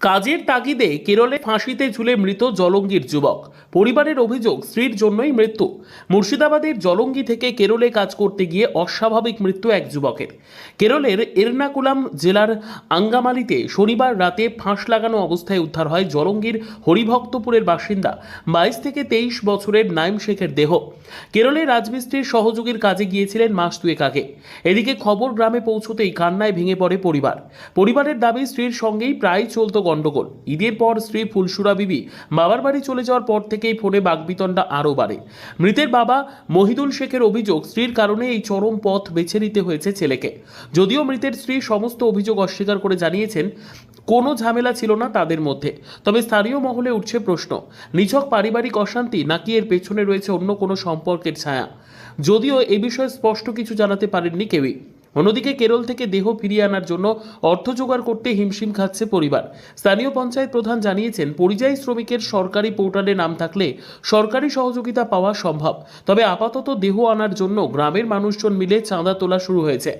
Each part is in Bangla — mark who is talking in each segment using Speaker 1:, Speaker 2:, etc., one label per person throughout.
Speaker 1: কাজের তাগিদে কেরলে ফাঁসিতে ঝুলে মৃত জলঙ্গির যুবক। পরিবারের অভিযোগ, স্ত্রীর জন্যই মৃত্যু। মুর্শিদাবাদের জলঙ্গি থেকে কেরলে কাজ করতে গিয়ে অস্বাভাবিক মৃত্যু এক যুবকের। কেরলের এর্নাকুলাম জেলার আঙ্গামালিতে শনিবার রাতে ফাঁস লাগানো অবস্থায় উদ্ধার হয় জলঙ্গির হরিভক্তপুরের বাসিন্দা। বাইশ থেকে তেইশ বছরের নাইম শেখের দেহ। কেরলে রাজমিস্ত্রির সহযোগীর কাজে গিয়েছিলেন মাস দুয়েক আগে। এদিকে খবর গ্রামে পৌঁছতেই কান্নায় ভেঙে পড়ে পরিবার। পরিবারের দাবি, স্ত্রীর সঙ্গেই প্রায় চলতো গণ্ডগোল। ঈদের পর স্ত্রী ফুলসুরা বিবি বাবার বাড়ি চলে যাওয়ার পর থেকেই ফোনে বাগবিতণ্ডা আরও বাড়ে। মৃতের বাবা মহিদুল শেখের অভিযোগ, স্ত্রীর কারণে এই চরম পথ বেছে নিতে হয়েছে ছেলেকে। যদিও মৃতের স্ত্রী সমস্ত অভিযোগ অস্বীকার করে জানিয়েছেন, কোনো ঝামেলা ছিল না তাদের মধ্যে। তবে স্থানীয় মহলে উঠছে প্রশ্ন, নিছক পারিবারিক অশান্তি নাকি এর পেছনে রয়েছে অন্য কোনো সম্পর্কের ছায়া। যদিও এ বিষয়ে স্পষ্ট কিছু জানাতে পারেননি কেউই। অন্যদিকে কেরল থেকে দেহ ফিরিয়ে আনার জন্য অর্থ জোগাড় করতে হিমশিম খাচ্ছে পরিবার। স্থানীয় পঞ্চায়েত প্রধান জানিয়েছেন, পরিযায়ী শ্রমিকের সরকারি পোর্টালে নাম থাকলে সরকারি সহযোগিতা পাওয়া সম্ভব। তবে আপাতত দেহ আনার জন্য গ্রামের মানুষজন মিলে চাঁদা তোলা শুরু হয়েছে।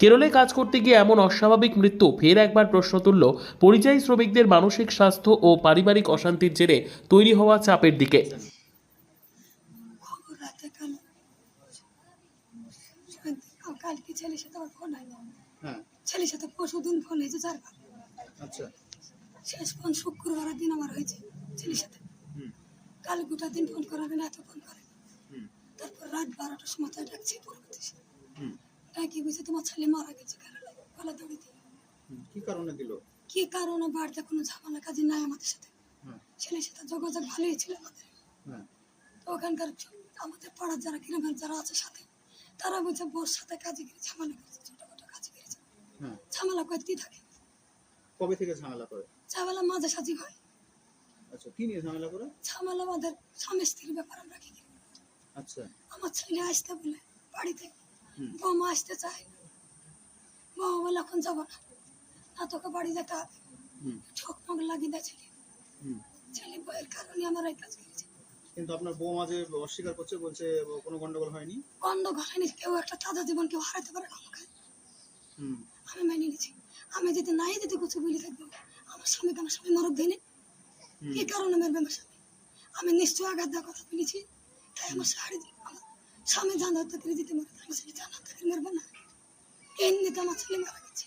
Speaker 1: কেরলে কাজ করতে গিয়ে এমন অস্বাভাবিক মৃত্যু, ফের একবার প্রশ্ন তুলল পরিযায়ী শ্রমিকদের মানসিক স্বাস্থ্য ও পারিবারিক অশান্তির জেরে তৈরি হওয়া চাপের দিকে
Speaker 2: খবর রাতে কাল কালকে ছেলের সাথে আমার ফোন হয়নি।
Speaker 3: হ্যাঁ।
Speaker 2: ছেলের সাথে পরশু দিন ফোন হয়েছে চারবার
Speaker 3: আচ্ছা।
Speaker 2: শেষ ফোন শুক্রবার দিন আমার হয়েছে ছেলের সাথে। কাল গোটা দিন ফোন করাবে না এত ফোন করে। তারপর রাত বারোটার সময় তাই ডাকছে পরবর্তী ডাকি বুঝে তোমার ছেলে মারা গেছে কেরালা গলা দড়ি
Speaker 3: কি কারণে দিল?
Speaker 2: কি কারণে? বাড়িতে কোনো ঝামেলা কাজে নাই আমাদের সাথে।
Speaker 3: হ্যাঁ।
Speaker 2: ছেলের সাথে যোগাযোগ ভালোই ছিল আমাদের।
Speaker 3: হ্যাঁ।
Speaker 2: তো ওখানকার আমাদের পাড়ার যারা গ্রামের যারা আছে সাথে তারা বলছে বোর সাথে কাজে গিয়ে ঝামেলা করছে ছোটখাটো কাজে গিয়েছে
Speaker 3: হ্যাঁ
Speaker 2: ঝামেলা করতেই থাকে?
Speaker 3: কবে থেকে ঝামেলা করে?
Speaker 2: ঝামেলা মাঝে সাঝি হয়।
Speaker 3: আচ্ছা কি নিয়ে ঝামেলা করে?
Speaker 2: ঝামেলা আমাদের স্বামী স্ত্রীর ব্যাপার আমরা কি?
Speaker 3: আচ্ছা।
Speaker 2: আমার ছেলে আসতে বলে বাড়িতে। বৌমা আসতে চায়। না বৌমা বলে এখন যাব না। না তোকে বাড়ি যেতে হবে। ঠোক লাগিয়ে দেয় ছেলে। ছেলে বইয়ের কারণে আমার এই কাজ করেছে।
Speaker 3: কিন্তু আপনার বৌমা যে অস্বীকার করছে বলছে কোনো গন্ডগোল হয়নি?
Speaker 2: গন্ধ ঘরেনি কেউ একটা তাজা জীবন কেউ হারাতে পারে না আমাকে।
Speaker 3: হুম।
Speaker 2: আমি মেনে নিয়েছি। আমি যদি নাই যদি কিছু বলে থাকব। আমার স্বামীকে আমার স্বামী মরক দেয়নি। কি কারণে মেরবে আমার স্বামী। আমি নিশ্চয় আঘাত দেওয়ার কথা বলেছি তাই আমার শাড়ি আমার স্বামী জান হত্যা করে দিতে মারে আমার ছেলে জান হত্যা করে মারবে না। এমনিতে আমার ছেলে মারা গেছে।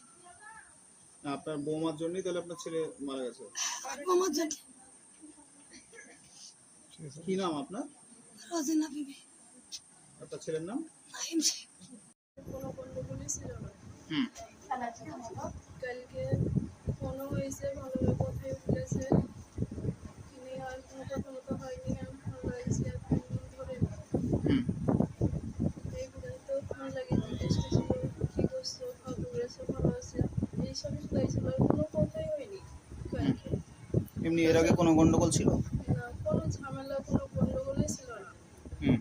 Speaker 3: আপনার বৌমার জন্যই তাহলে আপনার ছেলে মারা গেছে?
Speaker 2: আর আমার জন্য
Speaker 3: কি নাম আপনার?
Speaker 2: রজনা বিবি।
Speaker 3: আপনার ছেলের নাম?
Speaker 2: নাহিম শেখ
Speaker 4: কোনো গন্ডগোলই ছিল না
Speaker 3: হুম।
Speaker 4: কালকে ফোনও হয়েছে ভালোভাবে কথাই বলেছে। তিনি আর কোনো কথা মতো হয়নি আমি ফোন লাগিয়েছি আর তিন ধরে।
Speaker 3: হুম।
Speaker 4: এই পর্যন্ত ফোন লাগিয়ে জিজ্ঞেস করছিল কী করছ খাওয়া করেছ ভালো আছে। এইসবই শুনেছিল আর কোনো কথাই হয়নি কালকে।
Speaker 3: এমনি এর আগে কোনো গন্ডগোল ছিল
Speaker 4: না কোনো ঝামেলা কোনো গন্ডগোলই ছিল না
Speaker 3: হুম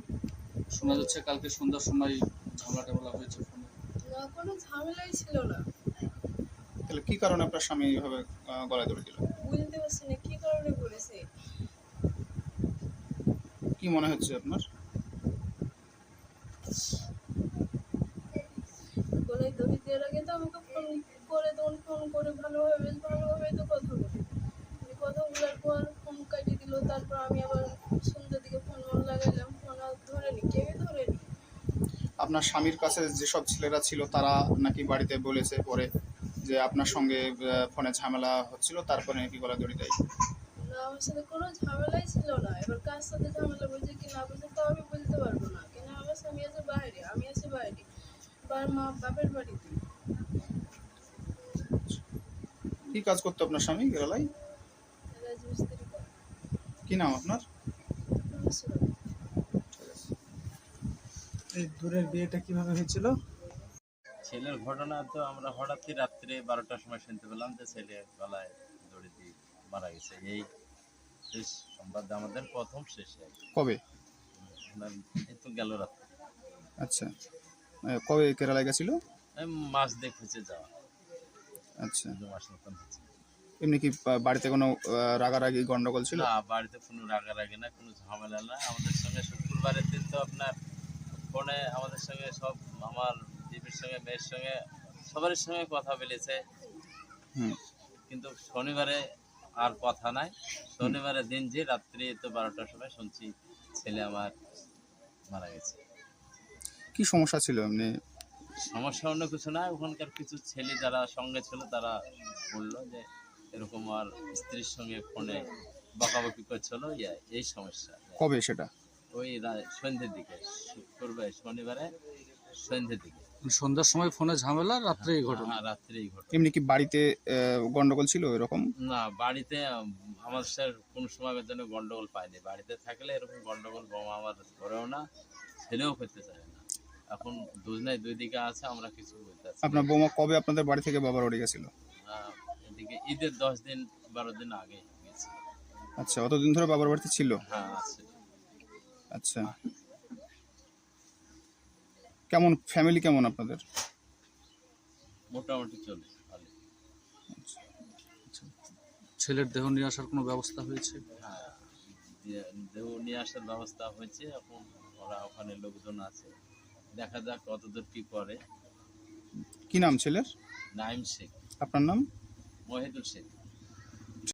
Speaker 5: শোনা যাচ্ছে কালকে সন্ধ্যার সময় ঝামেলা টামেলা হয়েছে ফোনে।
Speaker 4: না কোনো ঝামেলাই ছিল না।
Speaker 3: তাহলে কি কারণে আপনার স্বামী এইভাবে আহ, গলায় ধরে দিল?
Speaker 4: বুঝতে পারছি না কি কারণে করেছে
Speaker 3: কি মনে হচ্ছে আপনার?
Speaker 4: গলায় দড়ি দেওয়ার আগে তো আমাকে ফোন করে তখন ফোন করে ভালোভাবে বেশ ভালোভাবে তো কথা বলি আমি কথা বলার পর ফোন কাটিয়ে দিল তারপর আমি আবার সন্ধ্যার দিকে ফোন মন লাগাইলাম ফোন আর ধরেনি কেউই ধরেনি
Speaker 3: আপনার স্বামীর কাছে যেসব ছেলেরা ছিল তারা নাকি বাড়িতে বলেছে পরে যে আপনার সঙ্গে ফোনে ঝামেলা হচ্ছিল তারপরে নাকি গলা দড়ি দেয়।
Speaker 4: না আমার সাথে কোনো ঝামেলাই ছিল না। এবার কার সাথে ঝামেলা বলছে কি না বলছে তো আমি বলতে পারব না। কেন আমার স্বামী আছে বাইরে আমি আছি বাইরে বা মা বাপের বাড়িতে।
Speaker 3: কি কাজ করতো আপনার স্বামী কেরালায় কি নাম আপনার?
Speaker 6: এই দূরের বিয়েটা কীভাবে হয়েছিল?
Speaker 7: ছেলের ঘটনা তো আমরা হঠাৎই রাত্রে বারোটার সময় শুনতে পেলাম যে ছেলে গলায় দড়ি দিয়ে মারা গেছে। এই শেষ সংবাদ আমাদের প্রথম শেষ।
Speaker 3: কবে?
Speaker 7: এই তো গেল রাত্রে।
Speaker 3: আচ্ছা। কবে কেরালায় গেছিল?
Speaker 7: মাস দেখ যাওয়া।
Speaker 3: আচ্ছা।
Speaker 7: দু মাস মতন হচ্ছে
Speaker 3: এমনি কি বাড়িতে কোনো রাগারাগি গন্ডগোল ছিল?
Speaker 7: না বাড়িতে কোনো রাগারাগি না কোনো ঝামেলা না। আমাদের সঙ্গে শুক্রবারের দিন তো আপনার ফোনে আমাদের সঙ্গে সব আমার বিবির সঙ্গে মেয়ের সঙ্গে সবার সঙ্গে কথা বলেছে। কিন্তু শনিবারে আর কথা নাই। শনিবারের দিন যে রাত্রি তো বারোটার সময় শুনছি ছেলে আমার মারা গেছে।
Speaker 3: কি সমস্যা ছিল এমনি?
Speaker 7: সমস্যা অন্য কিছু না ওখানকার কিছু ছেলে যারা সঙ্গে ছিল তারা বলল যে এরকম আর স্ত্রীর সঙ্গে ফোনে বকাবকি করছিল এই সমস্যা।
Speaker 3: কবে সেটা?
Speaker 7: ওই রা- সন্ধ্যের দিকে শুক্রবার শনিবারে সন্ধ্যের দিকে।
Speaker 5: সন্ধ্যার সময় ফোনে ঝামেলা রাত্রে এই ঘটনা?
Speaker 7: হ্যাঁ রাত্রে এই ঘটনা।
Speaker 3: এমনি কি বাড়িতে গন্ডগোল ছিল এরকম?
Speaker 7: না বাড়িতে আমার স্যার কোনো সময় জন্য গন্ডগোল পাইনি বাড়িতে থাকলে এরকম গন্ডগোল বোমা আমার করেও না ছেলেও করতে চায় না। এখন দুজনে দুই দিকে আছে আমরা কিছু বলতে
Speaker 3: আপনার বৌমা কবে আপনাদের বাড়ি থেকে বাবার বাড়ি গেছিল?
Speaker 7: এদিকে ঈদের দশ দিন বারো দিন আগে গেছি
Speaker 3: আচ্ছা অতদিন ধরে বাবার বাড়িতে ছিল?
Speaker 7: হ্যাঁ আছে।
Speaker 3: আচ্ছা। কেমন ফ্যামিলি কেমন আপনাদের?
Speaker 7: মোটামুটি চলে
Speaker 5: ছেলের দেহ নিয়ে আসার কোনো ব্যবস্থা হয়েছে?
Speaker 7: হ্যাঁ দিয়ে- দেহ নিয়ে আসার ব্যবস্থা হয়েছে এখন ওরা ওখানে লোকজন আছে। দেখা যাক কতদূর কি করে।
Speaker 3: কি নাম ছেলের?
Speaker 7: নাইম শেখ।
Speaker 3: আপনার নাম?
Speaker 7: মহিদুল শেখ।